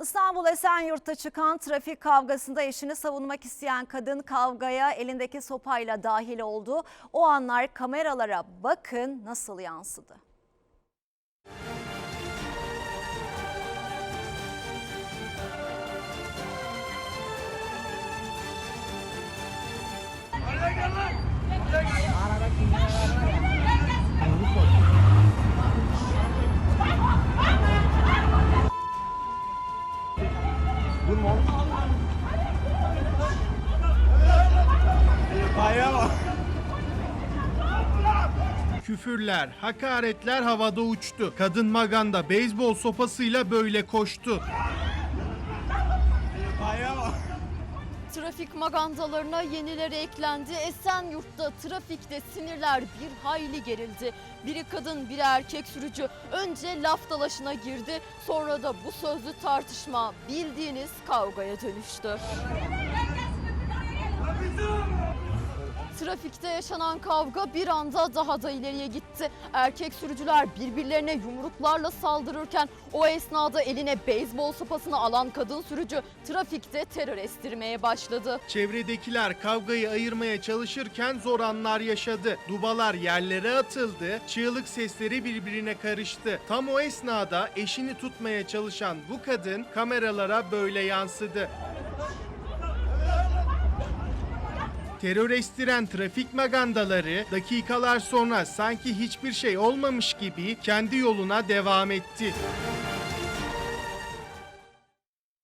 İstanbul Esenyurt'ta çıkan trafik kavgasında eşini savunmak isteyen kadın kavgaya elindeki sopayla dahil oldu. O anlar kameralara bakın nasıl yansıdı. Küfürler, hakaretler havada uçtu. Kadın maganda beyzbol sopasıyla böyle koştu. Trafik magandalarına yenileri eklendi. Esenyurt'ta trafikte sinirler bir hayli gerildi. Biri kadın biri erkek sürücü önce laf dalaşına girdi. Sonra da bu sözlü tartışma bildiğiniz kavgaya dönüştü. Trafikte yaşanan kavga bir anda daha da ileriye gitti. Erkek sürücüler birbirlerine yumruklarla saldırırken o esnada eline beyzbol sopasını alan kadın sürücü trafikte terör estirmeye başladı. Çevredekiler kavgayı ayırmaya çalışırken zor anlar yaşadı. Dubalar yerlere atıldı, çığlık sesleri birbirine karıştı. Tam o esnada eşini tutmaya çalışan bu kadın kameralara böyle yansıdı. Terör estiren trafik magandaları dakikalar sonra sanki hiçbir şey olmamış gibi kendi yoluna devam etti.